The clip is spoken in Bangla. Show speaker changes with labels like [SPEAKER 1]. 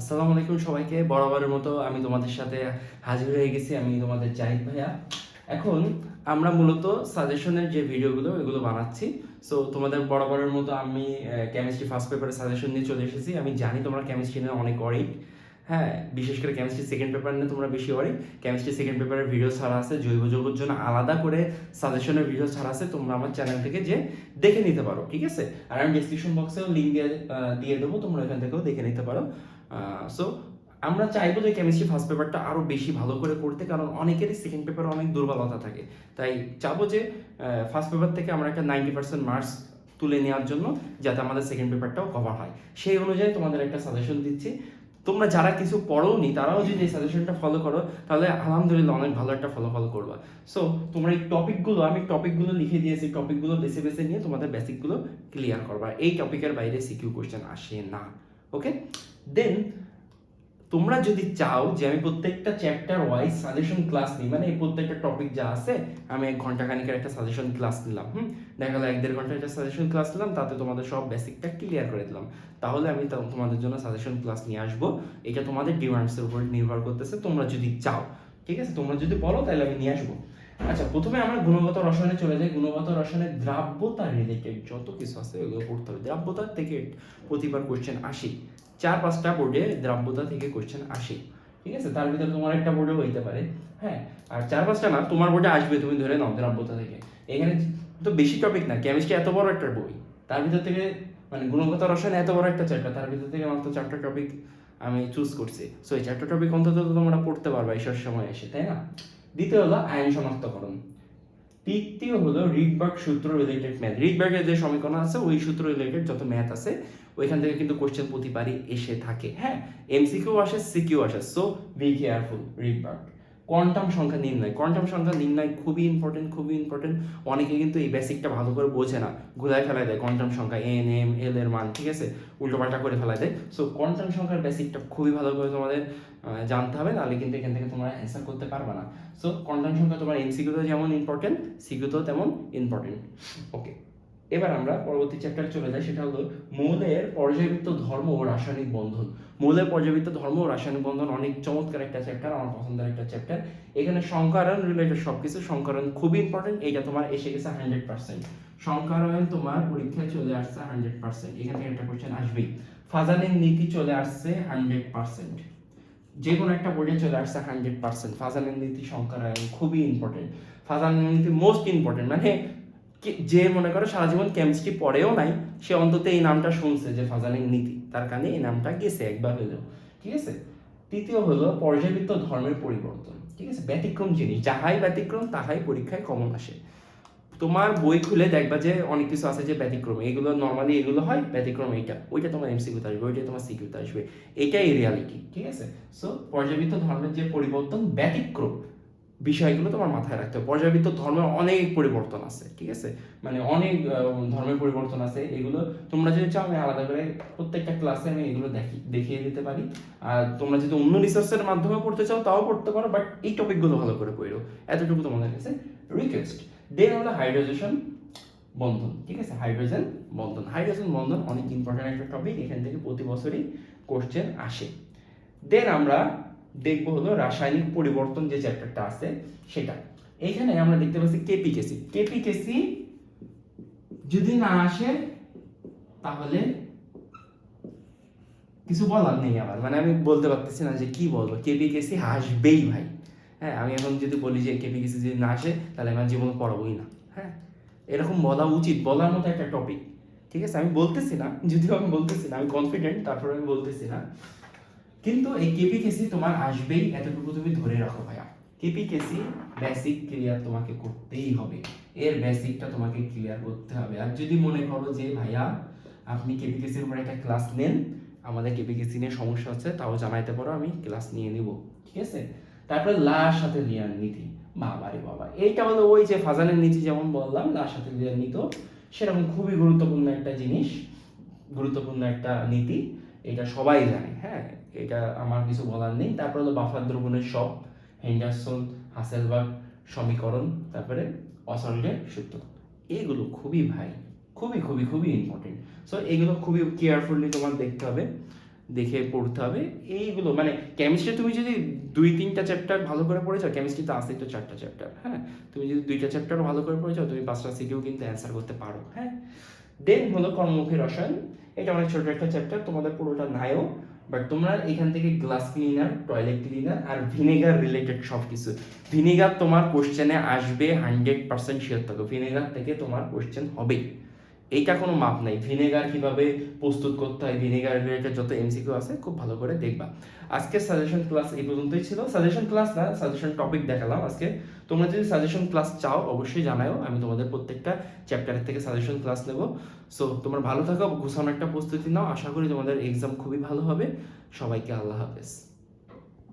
[SPEAKER 1] আসসালামু আলাইকুম সবাইকে। বরাবরের মতো আমি তোমাদের সাথে হাজির হয়ে গেছি, আমি তোমাদের জাহিদ ভাইয়া। এখন আমরা মূলত সাজেশনের যে ভিডিওগুলো, এগুলো বানাচ্ছি। সো তোমাদের বরাবরের মতো আমি কেমিস্ট্রি ফার্স্ট পেপারের সাজেশন নিয়ে চলে এসেছি। আমি জানি তোমরা কেমিস্ট্রি নিয়ে অনেক অরিক হ্যাঁ বিশেষ করে কেমিস্ট্রি সেকেন্ড পেপার নিয়ে তোমরা বেশি অরিক কেমিস্ট্রি সেকেন্ড পেপারের ভিডিও ছাড়া আছে, জৈব যৌগের জন্য আলাদা করে সাজেশনের ভিডিও ছাড়া আছে। তোমরা আমার চ্যানেল থেকে যে দেখে নিতে পারো, ঠিক আছে? আর আমি ডিসক্রিপশন বক্সেও লিঙ্ক দিয়ে দিয়ে দেবো, তোমরা এখান থেকেও দেখে নিতে পারো। সো আমরা চাইব যে কেমিস্ট্রি ফার্স্ট পেপারটা আরও বেশি ভালো করে করতে, কারণ অনেকেরই সেকেন্ড পেপারে অনেক দুর্বলতা থাকে। তাই চাবো যে ফার্স্ট পেপার থেকে আমরা একটা নাইনটি পার্সেন্ট মার্কস তুলে নেওয়ার জন্য যাতে আমাদের সেকেন্ড পেপারটাও কভার হয়। সেই অনুযায়ী তোমাদের একটা সাজেশন দিচ্ছি। তোমরা যারা কিছু পড়োনি, তারাও যদি এই সাজেশনটা ফলো করো, তাহলে আলহামদুলিল্লাহ অনেক ভালো একটা ফলাফল করবা। সো তোমরা এই টপিকগুলো আমি টপিকগুলো লিখে দিয়েছি টপিকগুলো বেছে বেছে নিয়ে তোমাদের বেসিকগুলো ক্লিয়ার করবা। এই টপিকের বাইরে সিকিউ কোশ্চেন আসে না। ওকে দেন তোমরা যদি চাও যে আমি প্রত্যেকটা চ্যাপ্টার ওয়াইজ সাজেশন ক্লাস নিই মানে এই প্রত্যেকটা টপিক যা আছে, আমি এক ঘণ্টা খানিকের একটা সাজেশন ক্লাস নিলাম, হুম? দেখা গেলো এক দেড় ঘণ্টার একটা সাজেশন ক্লাস নিলাম, তাতে তোমাদের সব বেসিকটা ক্লিয়ার করে দিলাম। তাহলে আমি তোমাদের জন্য সাজেশন ক্লাস নিয়ে আসব। এটা তোমাদের ডিমান্ডসের উপর নির্ভর করতেছে, তোমরা যদি চাও, ঠিক আছে? তোমরা যদি বলো, তাহলে আমি নিয়ে আসব। আচ্ছা প্রথমে আমরা গুণগত রসায়নে চলে যাই। গুণগত রসায়নের দ্রাব্যতা রিলেটেড যত কিছু আছে ওগুলো পড়তে হবে। দ্রাব্যতা থেকে প্রতিবার কোশ্চেন আসে। চার পাঁচটা বোর্ডে দ্রাব্যতা থেকে কোশ্চেন আসে। ঠিক আছে? তার ভিতরে তোমার একটা বোর্ডেও হইতে পারে। হ্যাঁ? আর চার পাঁচটা না, তোমার বোর্ডে আসবে, তুমি ধরে নাও দ্রাব্যতা থেকে। এখানে তো বেশি টপিক না কেমিস্ট্রি এত বড় একটা বই। তার ভিতর থেকে মানে গুণগত রসায়ন এত বড় একটা চ্যাপ্টার তার ভিতর থেকে মাত্র চারটা টপিক আমি চুজ করছি। সো এই চারটা টপিক অন্তত তোমরা পড়তে পারবে এইসব সময় এসে, তাই না? দ্বিতীয় হলো আয়ন শনাক্তকরণ। তৃতীয় হলো রিডবার্গ সূত্র রিলেটেড ম্যাথ রিডবার্গের যে সমীকরণ আছে, ওই সূত্র রিলেটেড যত ম্যাথ আছে, ওইখান থেকে কিন্তু কোশ্চেন প্রতিবারই এসে থাকে হ্যাঁ? এমসিকিউ আসে সিকিউ আসে so be careful Rydberg. Quantum সংখ্যা নির্ণয়। কোয়ান্টাম সংখ্যা নির্ণয় খুবই ইম্পর্টেন্ট খুবই ইম্পর্টেন্ট অনেকে কিন্তু এই বেসিকটা ভালো করে বোঝে না। ঘুরায় ফেলায় দেয়। কোয়ান্টাম সংখ্যা এন এম এল এর মান, ঠিক আছে? উল্টোপাল্টা করে ফেলায় দেয়। সো কোয়ান্টাম সংখ্যার বেসিকটা খুবই ভালো করে তোমাদের জানতে হবে। নাহলে কিন্তু এখান থেকে তোমরা অ্যান্সার করতে পারবে না। সো কোয়ান্টাম সংখ্যা তোমার এমসিকিউতেও যেমন ইম্পর্টেন্ট সিকিউতেও তেমন ইম্পর্টেন্ট ওকে এবার আমরা পরবর্তী চ্যাপ্টার চলে যাই, সেটা হলো মৌলের পর্যাবৃত্ত ধর্ম ও রাসায়নিক বন্ধন। মৌলের পর্যাবৃত্ত ধর্ম ও রাসায়নিক বন্ধন অনেক চমৎকার একটা চ্যাপ্টার আমার পছন্দের একটা চ্যাপ্টার এখানে সংকারণ রিলেটেড সবকিছু সংকারণ খুবই ইম্পর্টেন্ট এটা তোমার এসে গেছে হান্ড্রেড পার্সেন্ট সংকারণ তোমার পরীক্ষায় চলে আসছে হান্ড্রেড পার্সেন্ট এখান একটা কোশ্চেন আসবেই। ফাজানের নীতি চলে আসছে হান্ড্রেড পার্সেন্ট যে কোনো একটা বোর্ডে চলে আসছে হান্ড্রেড পার্সেন্ট ফাজানের নীতি সংকারায়ন খুবই ইম্পর্টেন্ট ফাজানের নীতি মোস্ট ইম্পর্টেন্ট মানে যে মনে করো সারা জীবন কেমিস্ট্রি পড়েও নাই, সে অন্তত এই নামটা শুনছে যে ফাজানের নীতি। তার কানে এই নামটা গেছে একবার হলেও। ঠিক আছে? তৃতীয় হলো পর্যাবৃত্ত ধর্মের পরিবর্তন। ঠিক আছে? ব্যতিক্রম জিনিস। যাহাই ব্যতিক্রম, তাহাই পরীক্ষায় কমন আসে। তোমার বই খুলে দেখবা যে অনেক কিছু আছে যে ব্যতিক্রম। এগুলো নর্মালি এগুলো হয়, ব্যতিক্রম এইটা। ওইটা তোমার এমসিকিউতে আসবে, ওইটা তোমার সিকিউতে আসবে। এটাই রিয়ালিটি ঠিক আছে? সো পর্যাবৃত্ত ধর্মের যে পরিবর্তন, ব্যতিক্রম। বিষয়গুলো তোমার মাথায় রাখতে হবে। পর্যাবৃত্ত ধর্মের অনেক পরিবর্তন আছে, ঠিক আছে? মানে অনেক ধর্মের পরিবর্তন আছে। এগুলো তোমরা যদি চাও, আমি আলাদা করে প্রত্যেকটা ক্লাসে আমি এগুলো দেখি, দেখিয়ে দিতে পারি। আর তোমরা যদি অন্য রিসার্চের মাধ্যমে পড়তে চাও, তাও পড়তে পারো। বাট এই টপিকগুলো ভালো করে পড়ো। এতটুকু তোমাদের কাছে রিকোয়েস্ট দেন হলো হাইড্রোজেশন বন্ধন, ঠিক আছে? হাইড্রোজেন বন্ধন। হাইড্রোজেন বন্ধন অনেক ইম্পর্টেন্ট একটা টপিক এখান থেকে প্রতি বছরই কোশ্চেন আসে। দেন আমরা দেখব হলো রাসায়নিক পরিবর্তন যে চ্যাপ্টারটা আছে সেটা। এখানে আমরা দেখতে পাচ্ছি কেপিকেসি। কেপিকেসি যদি না আসে, তাহলে কিছু বলার নেই আমার মানে আমি বলতে পারতেছি না যে কি বলব। কেপিকেসি আসবেই ভাই। হ্যাঁ আমি এখন যদি বলি যে কেপিকেসি যদি না আসে, তাহলে আমার জীবনে পড়াবোই না। হ্যাঁ এরকম বলা উচিত। বলার মতো একটা টপিক ঠিক আছে? আমি বলতেছি না, যদিও আমি বলতেছি না, আমি কনফিডেন্ট তারপরে আমি বলতেছি না। কিন্তু এই কেপিকেসি তোমার আসবেই, এতটুকু তুমি ধরে রাখো ভাইয়া। কেপিকেসি বেসিক ক্লিয়ার তোমাকে করতেই হবে। এর বেসিকটা তোমাকে ক্লিয়ার করতে হবে। আর যদি মনে করো যে, ভাইয়া, আপনি কেপিকেসির উপর একটা ক্লাস নেন, আমাদের কেপিকেসি নিয়ে সমস্যা হচ্ছে, তাও জানাইতে পারো, আমি ক্লাস নিয়ে নিব। ঠিক আছে? তারপরে লার সাথে লিয়ার নীতি। বাবা রে বাবা, এইটা হলো ওই যে ফাজানের নীতি যেমন বললাম, লার সাথে লিয়ার নীতি। সেরকম খুবই গুরুত্বপূর্ণ একটা জিনিস, গুরুত্বপূর্ণ একটা নীতি। সবাই জানে হ্যাঁ? এটা আমার কিছু বলার নেই। তারপরে হলো বাফার দ্রবণের সব হেন্ডারসন হাসেলবার্গ সমীকরণ, তারপরে অসল্টের সূত্র এগুলো খুবই ভাই, খুবই খুবই খুবই ইম্পর্টেন্ট সো এগুলো খুবই কেয়ারফুলি তোমার দেখতে হবে, দেখে পড়তে হবে। এইগুলো মানে কেমিস্ট্রি তুমি যদি দুই, তিনটা চ্যাপ্টার ভালো করে পড়ে যাও কেমিস্ট্রি তো আসেই তো চারটা চ্যাপ্টার হ্যাঁ? তুমি যদি দুইটা চ্যাপ্টার ভালো করে পড়ে যাও, তুমি পাঁচটা সিকিউ কিন্তু অ্যান্সার করতে পারো হ্যাঁ? দেন হলো কর্মমুখী রসায়ন। এটা অনেক ছোট একটা চ্যাপ্টার তোমাদের পুরোটা নাইও বাট তোমরা এখান থেকে গ্লাস ক্লিনার টয়লেট ক্লিনার আর ভিনেগার রিলেটেড সব কিছু ভিনেগার তোমার কোশ্চেনে আসবে হান্ড্রেড পার্সেন্ট শিওর থাকো। ভিনেগার থেকে তোমার কোশ্চেন হবেই এইটা কোনো মাপ নাই। ভিনেগার কীভাবে প্রস্তুত করতে হয়, ভিনেগার রিলেটেড যত এমসিকিউ আছে, খুব ভালো করে দেখবা। আজকে সাজেশন ক্লাস এই পর্যন্তই ছিল। সাজেশন ক্লাস না সাজেশন টপিক দেখালাম আজকে। তোমরা যদি সাজেশন ক্লাস চাও, অবশ্যই জানাও আমি তোমাদের প্রত্যেকটা চ্যাপ্টারের থেকে সাজেশন ক্লাস নেব। সো তোমরা ভালো থাকো, গুছানো একটা প্রস্তুতি নাও। আশা করি তোমাদের এক্সাম খুবই ভালো হবে। সবাইকে আল্লাহ হাফেজ।